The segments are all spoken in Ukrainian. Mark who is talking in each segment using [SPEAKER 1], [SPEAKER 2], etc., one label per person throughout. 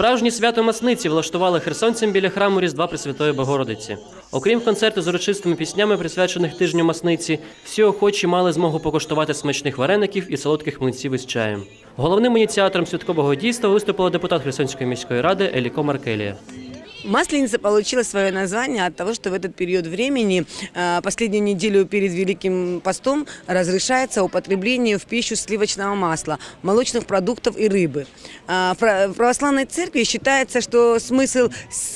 [SPEAKER 1] Справжнє свято масниці влаштували херсонцям біля храму Різдва Пресвятої Богородиці. Окрім концерту з урочистими піснями, присвячених тижню масниці, всі охочі мали змогу покуштувати смачних вареників і солодких млинців із чаєм. Головним ініціатором святкового дійства виступила депутат Херсонської міської ради Еліко Маркелія.
[SPEAKER 2] Масленица получила свое название от того, что в этот период времени, э, последнюю неделю перед Великим постом, разрешается употребление в пищу сливочного масла, молочных продуктов и рыбы. А, В пра- в православной церкви считается, что смысл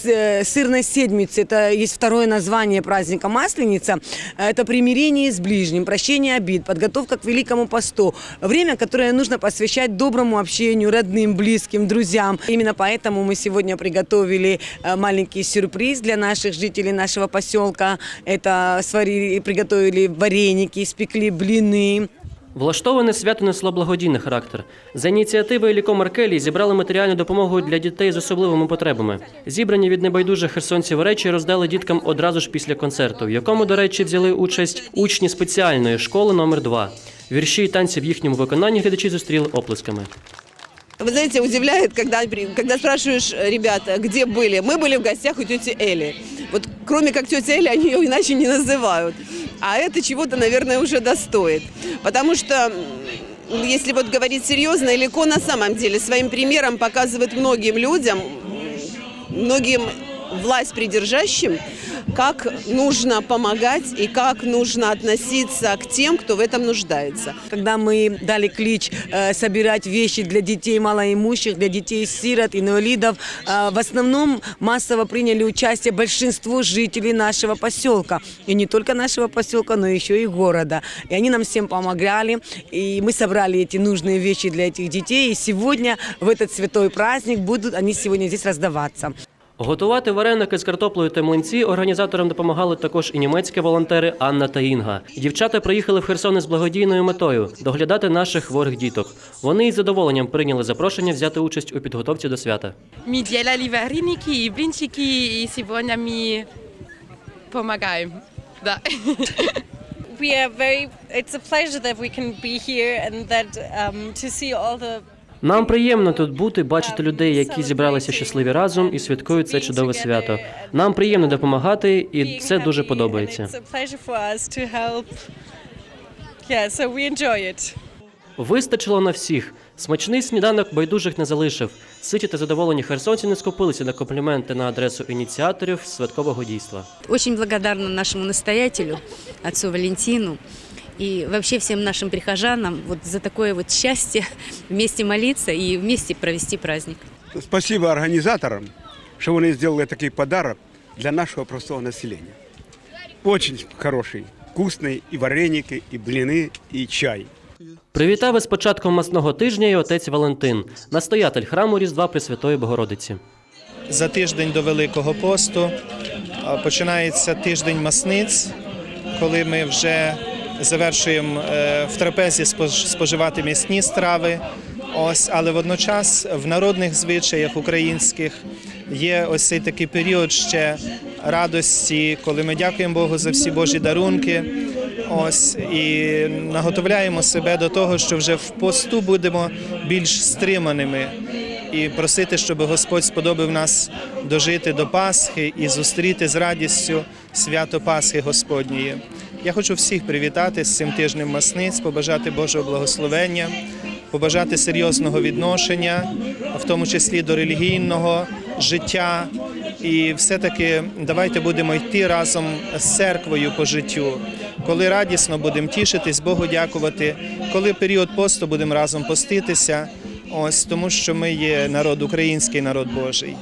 [SPEAKER 2] э, сырной седмицы, это есть второе название праздника Масленица, это примирение с ближним, прощение обид, подготовка к Великому посту, время, которое нужно посвящать доброму общению, родным, близким, друзьям. Именно поэтому мы сегодня приготовили э, маленький сюрприз для наших жителей нашего поселка. Это сварили, приготовили вареники, испекли блины.
[SPEAKER 1] Влаштоване свято несло благодійний характер. За ініціативи Еліко Маркелії зібрали матеріальну допомогу для дітей з особливими потребами. Зібрані від небайдужих херсонців речі роздали діткам одразу ж після концерту, в якому, до речі, взяли участь учні спеціальної школи номер 2 Вірші і танці в їхньому виконанні глядачі зустріли оплесками.
[SPEAKER 3] Вы знаете, удивляет, когда, при- когда спрашиваешь, э, ребята, где были? Мы были в гостях у тети Эли. Вот кроме как тетя Эли, они ее иначе не называют. А это чего-то, наверное, уже достоит. Потому что, м, если вот говорить серьезно, Илико на самом деле своим примером показывает многим людям, м, многим власть придержащим, как нужно помогать и как нужно относиться к тем, кто в этом нуждается.
[SPEAKER 2] Когда мы дали клич э, собирать вещи для детей малоимущих, для детей-сирот, инвалидов, э, в основном массово приняли участие большинство жителей нашего поселка. И не только нашего поселка, но еще и города. И они нам всем помогали. И мы собрали эти нужные вещи для этих детей. И сегодня, в этот святой праздник, будут они сегодня здесь раздаваться.
[SPEAKER 1] Готувати вареники з картоплею та млинці організаторам допомагали також і німецькі волонтери Анна та Інга. Дівчата приїхали в Херсон із благодійною метою доглядати наших хворих діток. Вони із задоволенням прийняли запрошення взяти участь у підготовці до свята.
[SPEAKER 4] Dělali vareniky i blinčíky i сегодня mi помогаем. Да.
[SPEAKER 5] we are very it's a pleasure that we can be here and that um, to see all the
[SPEAKER 1] Нам приємно тут бути, бачити людей, які зібралися щасливі разом і святкують це чудове свято. Нам приємно допомагати, і це дуже подобається. Вистачило на всіх. Смачний сніданок байдужих не залишив. Ситі та задоволені херсонці не скупилися на компліменти на адресу ініціаторів святкового дійства.
[SPEAKER 6] Очень благодарна нашему настоятелю, отцу Валентину, и вообще всем нашим прихожанам вот за такое вот счастье вместе молиться и вместе провести праздник.
[SPEAKER 7] Спасибо организаторам, что вони сделали такой подарок для нашего простого населения. Очень хороший, вкусный и вареники, и блины, и чай.
[SPEAKER 1] Привітав із початком масного тижня і отець Валентин, настоятель храму Різдва Пресвятої Богородиці.
[SPEAKER 8] за тиждень до Великого посту починається тиждень масниць, коли ми вже завершуємо е, в трапезі спож- споживати м'ясні страви. Ось, але водночас в народних звичаях українських є ось цей такий період ще радості, коли ми дякуємо Богу за всі Божі дарунки. Ось і наготовляємо себе до того, що вже в посту будемо більш стриманими і просити, щоб Господь сподобав нас дожити до Пасхи і зустріти з радістю свято Пасхи Господньої. Я хочу всіх привітати з цим тижнем масниць, побажати Божого благословення, побажати серйозного відношення, в тому числі до релігійного життя. І все-таки давайте будемо йти разом з церквою по життю. Коли радісно будемо тішитись, Богу дякувати, коли період посту будемо разом поститися. Ось тому, що ми є народ український, народ Божий.